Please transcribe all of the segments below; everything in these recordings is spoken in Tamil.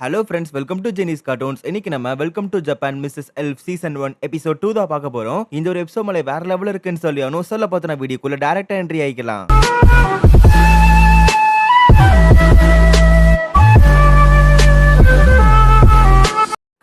Hello friends welcome to Genie's cartoons இன்னைக்கு நம்ம welcome to Japan Mrs elf season one episode two தான் பார்க்க போறோம். இந்த ஒரு எபிசோட் மலை வேற லெவலில் இருக்குன்னு சொல்லி அனுசல்ல சொல்ல வீடியோக்குள்ள டேரக்டா என்ட்ரி ஆயிக்கலாம்.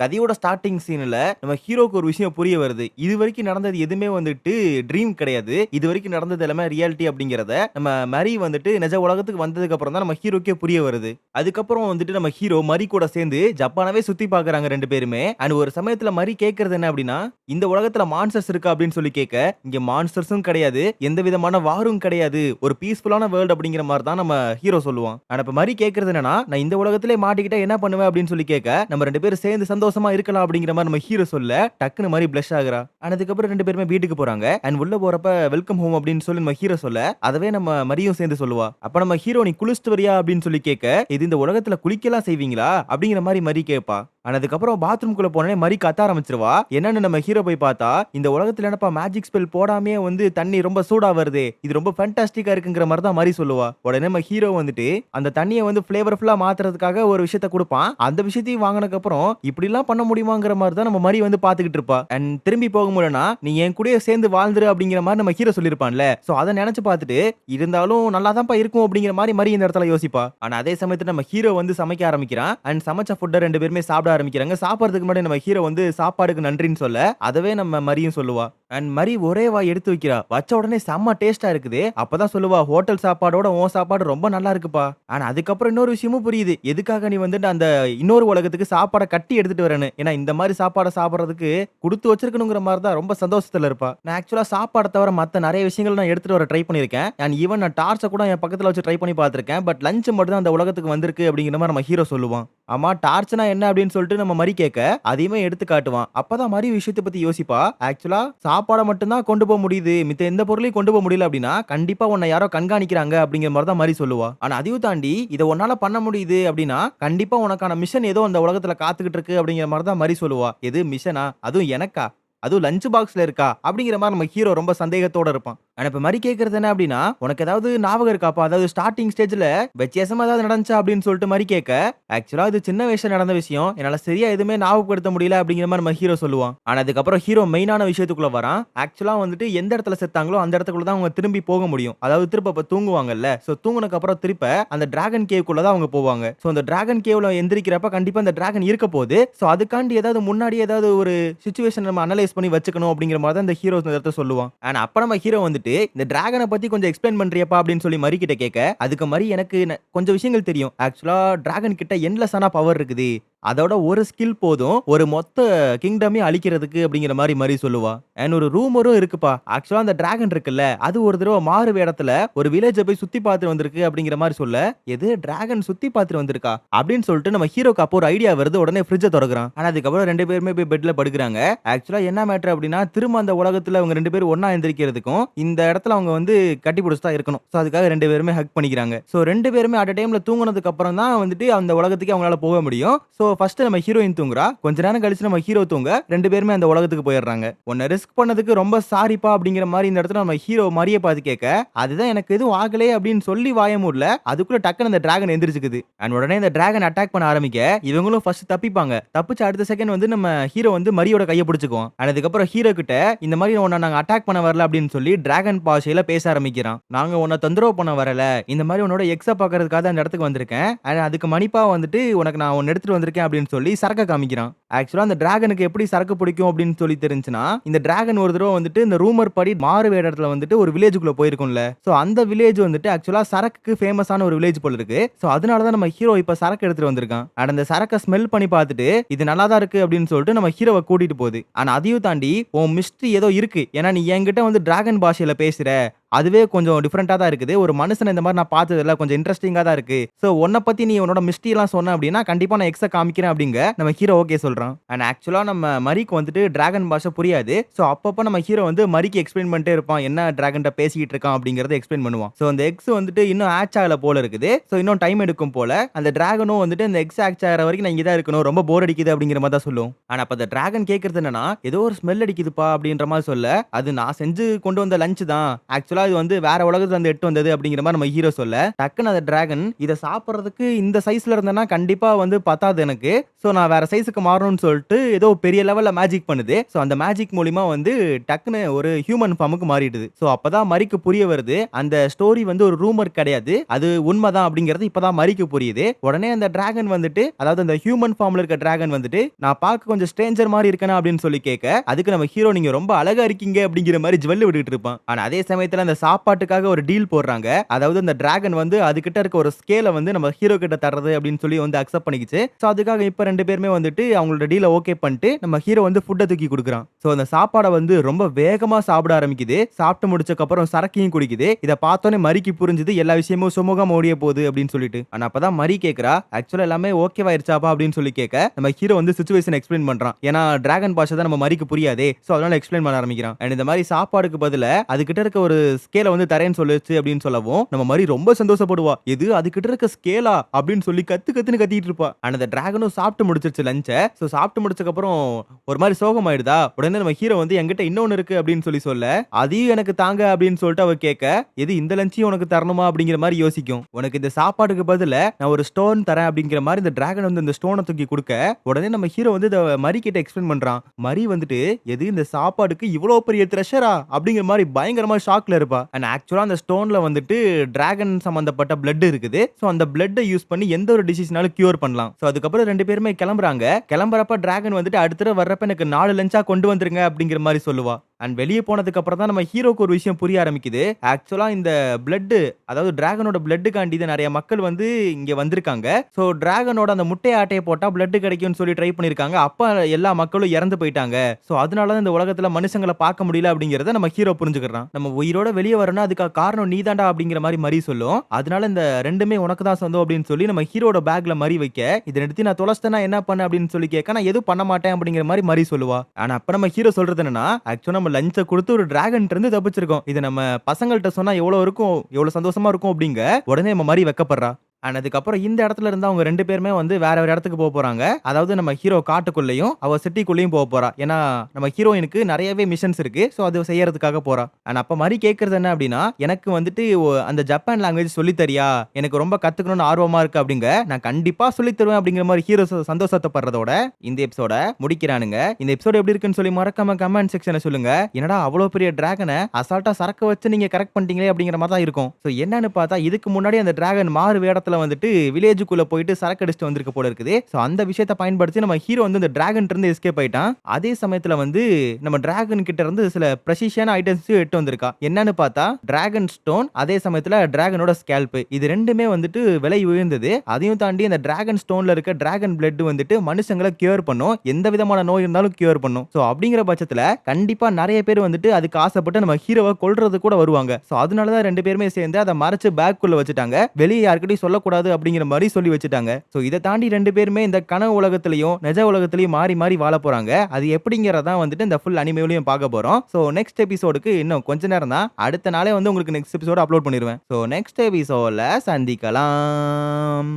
கதையோட ஸ்டார்டிங் சீன்ல நம்ம ஹீரோக்கு ஒரு விஷயம் புரிய வருது. இது வரைக்கும் நடந்தது எதுவுமே வந்துட்டு ட்ரீம் கிடையாது. இது வரைக்கும் நடந்தது எல்லாமே ரியாலிட்டி அப்படிங்கிறத நம்ம மரி வந்துட்டு நிஜ உலகத்துக்கு வந்ததுக்கு அப்புறம் தான் நம்ம ஹீரோக்கே புரிய வருது. அதுக்கப்புறம் வந்துட்டு நம்ம ஹீரோ மரி கூட சேர்ந்து ஜப்பானவே சுத்தி பாக்குறாங்க ரெண்டு பேருமே. அண்ட் ஒரு சமயத்துல மரி கேட்கறது என்ன அப்படின்னா இந்த உலகத்துல மான்ஸ்டர்ஸ் இருக்கா அப்படின்னு சொல்லி கேட்க இங்க மான்ஸ்டர்ஸும் கிடையாது. எந்த விதமான வாரும் கிடையாது. ஒரு பீஸ்ஃபுல்லான வேர்ல்டு அப்படிங்கிற மாதிரி தான் நம்ம ஹீரோ சொல்லுவான். ஆனா இப்ப மரி கேட்கறது என்னன்னா நான் இந்த உலகத்திலே மாட்டிக்கிட்டா என்ன பண்ணுவேன் அப்படின்னு சொல்லி கேட்க நம்ம ரெண்டு பேரும் சேர்ந்து சந்தோஷம் இருக்கலாம் அப்படிங்கிற மாதிரி நம்ம ஹீரோ சொல்ல டக்குன்னு மாதிரி பிளஷ் ஆகுறா. அதுக்கப்புறம் ரெண்டு பேருமே வீட்டுக்கு போறாங்க. அண்ட் உள்ள போறப்ப வெல்கம் ஹோம் அப்படின்னு சொல்லி நம்ம ஹீரோ சொல்ல அதவே நம்ம மரியும் சேர்ந்து சொல்லுவா. அப்ப நம்ம ஹீரோ நீ குளிச்சுட்டு வரியா அப்படின்னு சொல்லி கேட்க இது இந்த உலகத்துல குளிக்கலாம் செய்வீங்களா? அப்படிங்கிற மாதிரி மரி கேட்பா. ஆனா அதுக்கப்புறம் பாத்ரூம்குள்ள போனே மரி கத்த ஆரம்பிச்சிருவா. என்னன்னு நம்ம ஹீரோ போய் பார்த்தா இந்த உலகத்துல என்னப்பா மேஜிக் ஸ்பெல் போடாமே வந்து தண்ணி ரொம்ப சூடா வருது இது ரொம்ப ஃபேண்டாஸ்டிக்கா இருக்குங்கிற மாதிரி தான் மாதிரி சொல்லுவா. உடனே நம்ம ஹீரோ வந்துட்டு அந்த தண்ணியை வந்து ஃபிளேவர்ஃபுல்லா மாத்துறதுக்காக ஒரு விஷயத்த கொடுப்பான். அந்த விஷயத்தையும் வாங்கினதுக்கு அப்புறம் இப்படி எல்லாம் பண்ண முடியுமாங்கிற மாதிரி தான் நம்ம மரி வந்து பாத்துக்கிட்டு இருப்பா. அண்ட் திரும்பி போக முடியலனா நீ என் கூடயே சேர்ந்து வாழ்ந்துரு அப்படிங்கிற மாதிரி நம்ம ஹீரோ சொல்லியிருப்பான்ல. சோ அதை நினைச்சு பார்த்துட்டு இருந்தாலும் நல்லா தான்ப்பா இருக்கும் அப்படிங்கிற மாதிரி மரி இந்த இடத்துல யோசிப்பா. ஆனா அதே சமயத்துல நம்ம ஹீரோ வந்து சமைக்க ஆரம்பிக்கிறான். அண்ட் சமைச்ச ஃபுட்டை ரெண்டு பேருமே சாப்பிட ஆரம்பிக்கிறாங்க. சாப்பிட்றதுக்கு முன்னாடி நம்ம ஹீரோ வந்து சாப்பாடுக்கு நன்றின்னு சொல்ல அதவே நம்ம மரியும் சொல்லுவா. அண்ட் மரி ஒரே வாய் எடுத்து வைக்கிறா. வச்ச உடனே செம்ம டேஸ்டா இருக்குது. அப்பதான் சொல்லுவா ஹோட்டல் சாப்பாடோட உன் சாப்பாடு ரொம்ப நல்லா இருக்குப்பா. ஆனா அதுக்கப்புறம் இன்னொரு விஷயமும் புரியுது. எதுக்காக நீ வந்துட்டு அந்த இன்னொரு உலகத்துக்கு சாப்பாடை கட்டி எடுத்துட்டு வரேன்னு? ஏன்னா இந்த மாதிரி சாப்பாடை சாப்பிட்றதுக்கு கொடுத்து வச்சிருக்கணுங்கிற மாதிரி தான் ரொம்ப சந்தோஷத்துல இருப்பா. நான் ஆக்சுவலா சாப்பாடை தவிர மத்த நிறைய விஷயங்கள் நான் எடுத்துட்டு வர ட்ரை பண்ணியிருக்கேன். அண்ட் ஈவன் நான் டார்ச்சை கூட என் பக்கத்துல வச்சு ட்ரை பண்ணி பார்த்திருக்கேன். பட் லஞ்ச் மட்டும் தான் அந்த உலகத்துக்கு வந்திருக்கு அப்படிங்கிற மாதிரி நம்ம ஹீரோ சொல்லுவான். ஆமா டார்ச்னா என்ன? அப்படின்னு சொல்லிட்டு நம்ம மறி கேட்க அதையுமே எடுத்து காட்டுவான். அப்பதான் மறி விஷயத்தை பத்தி யோசிப்பா. ஆக்சுவலா சாப்பாடை மட்டும்தான் கொண்டு போக முடியுது. மித்த எந்த பொருளையும் கொண்டு போக முடியல அப்படின்னா கண்டிப்பா உன்னை யாரோ கண்காணிக்கிறாங்க அப்படிங்கிற மாதிரி தான் மாதிரி சொல்லுவா. ஆனா அதையும் தாண்டி இதை உன்னால பண்ண முடியுது அப்படின்னா கண்டிப்பா உனக்கான மிஷன் ஏதோ அந்த உலகத்துல காத்துக்கிட்டு இருக்கு அப்படிங்கிற மாதிரி தான் மாதிரி சொல்லுவா. எது மிஷனா அதுவும் எனக்கா? அதுவும் லஞ்ச் பாக்ஸ்ல இருக்கா? அப்படிங்கிற மாதிரி நம்ம ஹீரோ ரொம்ப சந்தேகத்தோட இருப்பான். அண்ட் இப்ப மாதிரி கேக்குறது என்ன அப்படின்னா உனக்கு ஏதாவது ஞாபகம் இருக்காப்பா அதாவது ஸ்டார்டிங் ஸ்டேஜ்ல வித்தியாசமா ஏதாவது நடந்துச்சா அப்படின்னு சொல்லிட்டு மாதிரி கேட்க ஆக்சுவலா இது சின்ன வயசுல நடந்த விஷயம். என்னால சரியா எதுவுமே ஞாபகப்படுத்த முடியல அப்படிங்கிற மாதிரி நம்ம ஹீரோ சொல்லுவான். ஆனா அதுக்கப்புறம் ஹீரோ மெயினான விஷயத்துக்குள்ள வரான். ஆக்சுவலா வந்துட்டு எந்த இடத்துல செத்தாங்களோ அந்த இடத்துக்குள்ள தான் அவங்க திரும்பி போக முடியும். அதாவது திருப்ப இப்ப தூங்குவாங்கல்ல. சோ தூங்குனக்கு அப்புறம் திருப்ப அந்த டிராகன் கேவ்க்குள்ள தான் அவங்க போவாங்க. சோ அந்த டிராகன் கேவ்ல எந்திரிக்கிறப்ப கண்டிப்பா அந்த டிராகன் இருக்க போது சோ அதுக்காண்டி ஏதாவது முன்னாடி ஏதாவது ஒரு சுச்சுவேஷன் நம்ம அனலைஸ் பண்ணி வச்சுக்கணும் அப்படிங்கிற மாதிரி தான் இந்த ஹீரோ இந்த இடத்த சொல்லுவான். ஆனா அப்ப நம்ம ஹீரோ வந்துட்டு இந்த டிராகனை பத்தி கொஞ்சம் எக்ஸ்பிளைன் பண்றியப்பா அப்படின்னு சொல்லி மரி கிட்ட கேட்க அதுக்கு மரி எனக்கு கொஞ்சம் விஷயங்கள் தெரியும். ஆக்சுவலா டிராகன் கிட்ட என்லெஸ்ஸான பவர் இருக்குது. அதோட ஒரு ஸ்கில் போதும் ஒரு மொத்த கிங்டமே அழிக்கிறதுக்கு அப்படிங்கிற மாதிரி மாதிரி சொல்லுவா. அண்ட் ஒரு ரூமரும் இருக்குப்பா. ஆக்சுவலா அந்த டிராகன் இருக்குல்ல அது ஒரு தடவை மாறு வேடத்துல ஒரு வில்லேஜை போய் சுத்தி பார்த்துட்டு வந்திருக்கு அப்படிங்கிற மாதிரி சொல்ல எது டிராகன் சுத்தி பார்த்துட்டு வந்திருக்கா? அப்படின்னு சொல்லிட்டு நம்ம ஹீரோக்கு அப்போ ஒரு ஐடியா வருது உடனே ஃப்ரிட்ஜை திறக்கிறான். ஆனா அதுக்கப்புறம் ரெண்டு பேருமே போய் பெட்ல படுக்கிறாங்க. ஆக்சுவலா என்ன மேட்டர் அப்படின்னா திரும்ப அந்த உலகத்துல அவங்க ரெண்டு பேரும் ஒன்னா எந்திரிக்கிறதுக்கும் இந்த இடத்துல அவங்க வந்து கட்டி பிடிச்சி தான் இருக்கணும். ஸோ அதுக்காக ரெண்டு பேருமே ஹக் பண்ணிக்கிறாங்க. ஸோ ரெண்டு பேருமே அட் டைம்ல தூங்கினதுக்கு அப்புறம் தான் வந்துட்டு அந்த உலகத்துக்கு அவங்களால போக முடியும். ஸோ ஃபர்ஸ்ட் நம்ம ஹீரோயின் தூங்குறா. கொஞ்ச நேரம் கழிச்சு நம்ம ஹீரோ தூங்க. ரெண்டு பேருமே அந்த உலகத்துக்கு போயிடுறாங்க. உன்னை ரிஸ்க் பண்ணதுக்கு ரொம்ப சாரிப்பா அப்படிங்கிற மாதிரி இந்த இடத்துல நம்ம ஹீரோ மரிய பார்த்து கேட்க அதுதான் எனக்கு எதுவும் ஆகலே அப்படின்னு சொல்லி வாய முடியல அதுக்குள்ள டக்குன்னு அந்த டிராகன் எந்திரிச்சுக்குது. அண்ட் உடனே இந்த டிராகன் அட்டாக் பண்ண ஆரம்பிக்க இவங்களும் ஃபர்ஸ்ட் தப்பிப்பாங்க. தப்பிச்சு அடுத்த செகண்ட் வந்து நம்ம ஹீரோ வந்து மரியோட கையை பிடிச்சிக்குவோம். அண்ட் அதுக்கப்புறம் ஹீரோ கிட்ட இந்த மாதிரி உன்னை நாங்கள் அட்டாக் பண்ண வரல அப்படின்னு சொல்லி டிராகன் டிராகன் பாஷையில பேச ஆரம்பிக்கிறான். நாங்க உன்னை தொந்தரவு பண்ண வரல. இந்த மாதிரி உன்னோட எக்ஸ பாக்குறதுக்காக அந்த இடத்துக்கு வந்திருக்கேன். அண்ட் அதுக்கு மணிப்பா வந்துட்டு உனக்கு நான் ஒன்னு எடுத்துட்டு வந்திருக்கேன் அப்படின்னு சொல்லி சரக்க காமிக்கிறான். ஆக்சுவலா அந்த டிராகனுக்கு எப்படி சரக்கு பிடிக்கும் அப்படின்னு சொல்லி தெரிஞ்சுன்னா இந்த டிராகன் ஒரு தடவை வந்துட்டு இந்த ரூமர் படி மாறு இடத்துல வந்துட்டு ஒரு வில்லேஜுக்குள்ள போயிருக்கும்ல. சோ அந்த வில்லேஜ் வந்துட்டு ஆக்சுவலா சரக்கு ஃபேமஸான ஒரு வில்லேஜ் போல இருக்கு. சோ அதனாலதான் நம்ம ஹீரோ இப்ப சரக்கு எடுத்துட்டு வந்திருக்கான். அண்ட் அந்த சரக்கை ஸ்மெல் பண்ணி பார்த்துட்டு இது நல்லா தான் இருக்கு அப்படின்னு சொல்லிட்டு நம்ம ஹீரோவை கூட்டிட்டு போகுது. ஆனா அதையும் தாண்டி உன் மிஸ்ட்ரி ஏதோ இருக்கு. ஏன்னா நீ என்கிட்ட வந்து டிராகன் பாஷையில பேசுற அதுவே கொஞ்சம் டிஃப்ரெண்ட்டாக தான் இருக்குது. ஒரு மனுஷன் இந்த மாதிரி நான் பார்த்ததில்ல. கொஞ்சம் இன்ட்ரெஸ்டிங்காக தான் இருக்குது ஸோ உன்னை பற்றி நீ உன்னோட மிஸ்டியெல்லாம் சொன்ன அப்படின்னா கண்டிப்பாக நான் எக்ஸை காமிக்கிறேன் அப்படிங்க நம்ம ஹீரோ ஓகே சொல்றான். அண்ட் ஆக்சுவலாக நம்ம மரிக்கு வந்துட்டு டிராகன் பாஷை புரியாது. ஸோ அப்பப்போ நம்ம ஹீரோ வந்து மரிக்கு எக்ஸ்பிளைன் பண்ணிட்டே இருப்பான். என்ன டிராகன்ட்ட பேசிக்கிட்டு இருக்கான் அப்படிங்கிறத எக்ஸ்பிளைன் பண்ணுவான். ஸோ அந்த எக்ஸ் வந்துட்டு இன்னும் ஆச் ஆகல போல இருக்குது. ஸோ இன்னும் டைம் எடுக்கும் போல அந்த டிராகனும் வந்துட்டு இந்த எக்ஸ் ஆக்ச் ஆகிற வரைக்கும் நான் இங்கே தான் இருக்கணும். ரொம்ப போர் அடிக்குது அப்படிங்கிற மாதிரி தான் சொல்லும். ஆனால் அப்போ அந்த டிராகன் கேட்குறது என்னன்னா ஏதோ ஒரு ஸ்மெல் அடிக்குதுப்பா அப்படின்ற மாதிரி சொல்ல அது நான் செஞ்சு கொண்டு வந்த லஞ்ச் தான். ஆக்சுவலாக ஆக்சுவலா இது வந்து வேற உலகத்துல இருந்து எட்டு வந்தது அப்படிங்கிற மாதிரி நம்ம ஹீரோ சொல்ல. டக்குன்னு அந்த டிராகன் இதை சாப்பிட்றதுக்கு இந்த சைஸ்ல இருந்தேன்னா கண்டிப்பா வந்து பத்தாது எனக்கு. ஸோ நான் வேற சைஸுக்கு மாறணும்னு சொல்லிட்டு ஏதோ பெரிய லெவல்ல மேஜிக் பண்ணுது. ஸோ அந்த மேஜிக் மூலியமா வந்து டக்குன்னு ஒரு ஹியூமன் ஃபார்முக்கு மாறிடுது. ஸோ அப்பதான் மரிக்கு புரிய வருது. அந்த ஸ்டோரி வந்து ஒரு ரூமர் கிடையாது. அது உண்மைதான் அப்படிங்கிறது இப்பதான் மரிக்கு புரியுது. உடனே அந்த டிராகன் வந்துட்டு அதாவது அந்த ஹியூமன் ஃபார்ம்ல இருக்க டிராகன் வந்துட்டு நான் பார்க்க கொஞ்சம் ஸ்ட்ரேஞ்சர் மாதிரி இருக்கேனா அப்படின்னு சொல்லி கேட்க அதுக்கு நம்ம ஹீரோ நீங்க ரொம்ப அழகா இருக்கீங்க அப்படிங்கிற மாதிரி ஜுவல் விட்டுட்டு இருப்பான். ஆனா அதே சமயத்துல அந்த சாப்பாட்டுக்காக ஒரு டீல் போடுறாங்க. அதாவது அந்த டிராகன் வந்து அதுகிட்ட இருக்க ஒரு ஸ்கேலை வந்து நம்ம ஹீரோ கிட்ட தர்றது அப்படின்னு சொல்லி வந்து அக்செப்ட் பண்ணிக்கிச்சு. ஸோ அதுக்காக இப்போ ரெண்டு பேருமே வந்துட்டு அவங்களோட டீலை ஓகே பண்ணிட்டு நம்ம ஹீரோ வந்து ஃபுட்டை தூக்கி கொடுக்குறான். ஸோ அந்த சாப்பாடை வந்து ரொம்ப வேகமாக சாப்பிட ஆரம்பிக்குது. சாப்பிட்டு முடிச்சக்கப்புறம் சரக்கையும் குடிக்குது. இதை பார்த்தோன்னே மரிக்கு புரிஞ்சுது எல்லா விஷயமும் சுமூகமா ஓடிய போகுது அப்படின்னு சொல்லிட்டு. அப்போ அப்பதான் மரி கேட்குறா ஆக்சுவலாக எல்லாமே ஓகேவாயிருச்சாப்பா அப்படின்னு சொல்லி கேட்க நம்ம ஹீரோ வந்து சுச்சுவேஷன் எக்ஸ்பிளைன் பண்ணுறான் ஏன்னா டிராகன் பாஷை தான் நம்ம மரிக்கு புரியாதே. ஸோ அதனால எக்ஸ்பிளைன் பண்ண ஆரம்பிக்கிறான். அண்ட் இந்த மாதிரி சாப்பாடுக்கு பதில அதுகிட்ட இருக்க ஒரு ஸ்கேலை வந்து தரேன்னு சொல்லுச்சு அப்படின்னு சொல்லவும் நம்ம மாதிரி ரொம்ப சந்தோஷப்படுவா. எது? அதுகிட்ட இருக்க ஸ்கேலா அப்படின்னு சொல்லி கத்து கத்துன்னு கத்திட்டு இருப்பா. ஆனா அந்த டிராகனும் சாப்பிட்டு முடிச்சிருச்சு லஞ்சை ஸோ சாப்பிட்டு முடிச்சதுக்கு அப்புறம் ஒரு மாதிரி சோகம் ஆயிடுதா உடனே நம்ம ஹீரோ வந்து என்கிட்ட இன்னொன்னு இருக்கு அப்படின்னு சொல்லி சொல்ல அதையும் எனக்கு தாங்க அப்படின்னு சொல்லிட்டு அவ கேட்க எது? இந்த லஞ்சையும் உனக்கு தரணுமா? அப்படிங்கிற மாதிரி யோசிக்கும். உனக்கு இந்த சாப்பாடுக்கு பதில நான் ஒரு ஸ்டோன் தரேன் அப்படிங்கிற மாதிரி இந்த டிராகன் வந்து இந்த ஸ்டோனை தூக்கி கொடுக்க உடனே நம்ம ஹீரோ வந்து இதை மரி கிட்ட எக்ஸ்பிளைன் பண்றான். மரி வந்துட்டு எது? இந்த சாப்பாடுக்கு இவ்வளவு பெரிய த்ரெஷரா அப்படிங்கிற மாதிரி பயங்கரமா ஷாக்ல இருப்பா அண்ட் ஆக்சுவலா அந்த ஸ்டோன்ல வந்துட்டு டிராகன் சம்பந்தப்பட்ட பிளட் இருக்குது. ஸோ அந்த பிளட்டை யூஸ் பண்ணி எந்த ஒரு டிசீஸ்னாலும் கியூர் பண்ணலாம். ஸோ அதுக்கப்புறம் ரெண்டு பேருமே கிளம்புறாங்க. கிளம்புறப்ப டிராகன் வந்துட்டு அடுத்த வர்றப்ப எனக்கு நாலு லஞ்சா கொண்டு வந்துருங்க அப்படிங்கிற மாதிரி சொல்லுவா. அண்ட் வெளியே போனதுக்கு அப்புறம் தான் நம்ம ஹீரோக்கு ஒரு விஷயம் புரிய ஆரம்பிக்குது. ஆக்சுவலா இந்த பிளட் அதாவது டிராகனோட பிளட்டுக்காண்டி தான் நிறைய மக்கள் வந்து இங்க வந்திருக்காங்க. ஸோ டிராகனோட அந்த முட்டை ஆட்டையை போட்டா பிளட் கிடைக்கும்னு சொல்லி ட்ரை பண்ணிருக்காங்க. அப்ப எல்லா மக்களும் இறந்து போயிட்டாங்க. ஸோ அதனால தான் இந்த உலகத்துல மனுஷங்களை பார்க்க முடியல அப்படிங்கிறத நம்ம ஹீரோ புரிஞ்சுக்கிறான். நம்ம உயிரோட வெளியே வரணும் அதுக்கு காரணம் நீதாண்டா அப்படிங்கிற மாதிரி மறி சொல்லும். அதனால இந்த ரெண்டுமே உனக்கு தான் சொந்தம் அப்படின்னு சொல்லி நம்ம ஹீரோட பேக்ல மறி வைக்க இதை எடுத்து நான் தொலைச்சேன்னா என்ன பண்ண அப்படின்னு சொல்லி கேட்க நான் எதுவும் பண்ண மாட்டேன் அப்படிங்கிற மாதிரி மறி சொல்லுவா. ஆனா அப்ப நம்ம ஹீரோ சொல்றது என்னன்னா ஆக்சுவலா நம்ம லஞ்சை கொடுத்து ஒரு டிராகன் இருந்து தப்பிச்சிருக்கோம். இது நம்ம பசங்கள்கிட்ட சொன்னா எவ்வளவு இருக்கும் எவ்வளவு சந்தோஷமா இருக்கும் அப்படிங்க உடனே நம்ம மாதிரி வைக்கப்படுறா. அண்ட் அதுக்கப்புறம் இந்த இடத்துல இருந்து அவங்க ரெண்டு பேருமே வந்து வேற ஒரு இடத்துக்கு போக போறாங்க. அதாவது நம்ம ஹீரோ காட்டுக்குள்ளேயும் அவ சிட்டிக்குள்ளேயும் போக போறா. ஏன்னா நம்ம ஹீரோயினுக்கு நிறையவே மிஷன்ஸ் இருக்கு. ஸோ அது செய்யறதுக்காக போறா. அண்ட் அப்ப மாதிரி கேட்கறது என்ன அப்படின்னா எனக்கு வந்துட்டு அந்த ஜப்பான் லாங்குவேஜ் சொல்லி தரியா எனக்கு ரொம்ப கத்துக்கணும்னு ஆர்வமா இருக்கு அப்படிங்க. நான் கண்டிப்பா சொல்லி தருவேன் அப்படிங்கிற மாதிரி ஹீரோ சந்தோஷத்தைப்படுறதோட இந்த எபிசோட முடிக்கிறானுங்க. இந்த எபிசோட் எப்படி இருக்குன்னு சொல்லி மறக்காம கமெண்ட் செக்ஷனை சொல்லுங்க. என்னடா அவ்வளவு பெரிய டிராகனை அசால்ட்டா சரக்கு வச்சு நீங்க கரெக்ட் பண்ணிட்டீங்களே அப்படிங்கிற மாதிரி தான் இருக்கும். ஸோ என்னன்னு பார்த்தா இதுக்கு முன்னாடி அந்த டிராகன் மாறு வேடத்துல வந்துட்டு வில்லேஜுக்குள்ள போயிட்டு சரக்கு அடிச்சுட்டு வந்திருக்க போல இருக்குது. ஸோ அந்த விஷயத்தை பயன்படுத்தி நம்ம ஹீரோ வந்து இந்த டிராகன் இருந்து எஸ்கேப் ஆயிட்டான். அதே சமயத்துல வந்து நம்ம டிராகன் கிட்ட இருந்து சில ப்ரெசிஷியான ஐட்டம்ஸ் எட்டு வந்திருக்கா என்னன்னு பார்த்தா டிராகன் ஸ்டோன் அதே சமயத்துல டிராகனோட ஸ்கேல்ப் இது ரெண்டுமே வந்துட்டு விலை உயர்ந்தது. அதையும் தாண்டி அந்த டிராகன் ஸ்டோன்ல இருக்க டிராகன் பிளட் வந்துட்டு மனுஷங்களை கியூர் பண்ணும். எந்த விதமான நோய் இருந்தாலும் கியூர் பண்ணும். ஸோ அப்படிங்கிற பட்சத்துல கண்டிப்பா நிறைய பேர் வந்துட்டு அதுக்கு ஆசைப்பட்டு நம்ம ஹீரோவை கொள்றது கூட வருவாங்க. ஸோ அதனால தான் ரெண்டு பேருமே சேர்ந்து அதை மறைச்சு பேக்குள்ள வச்சுட்டாங்க. வெளியே யாருக்கிட்டையும் சொல்லக்கூடாது அப்படிங்கிற மாதிரி சொல்லி வச்சுட்டாங்க. ஸோ இதை தாண்டி ரெண்டு பேருமே இந்த கனவு உலகத்திலையும் நிஜ உலகத்திலையும் மாறி மாறி வாழ போறாங்க. அது எப்படிங்கிறதான் வந்துட்டு இந்த ஃபுல் அனிமேலையும் பார்க்க போறோம். ஸோ நெக்ஸ்ட் எபிசோடுக்கு இன்னும் கொஞ்ச நேரம் தான். அடுத்த நாளே வந்து உங்களுக்கு நெக்ஸ்ட் எபிசோடு அப்லோட் பண்ணிடுவேன் ஸோ நெக்ஸ்ட் எபிசோட சந்திக்கலாம்.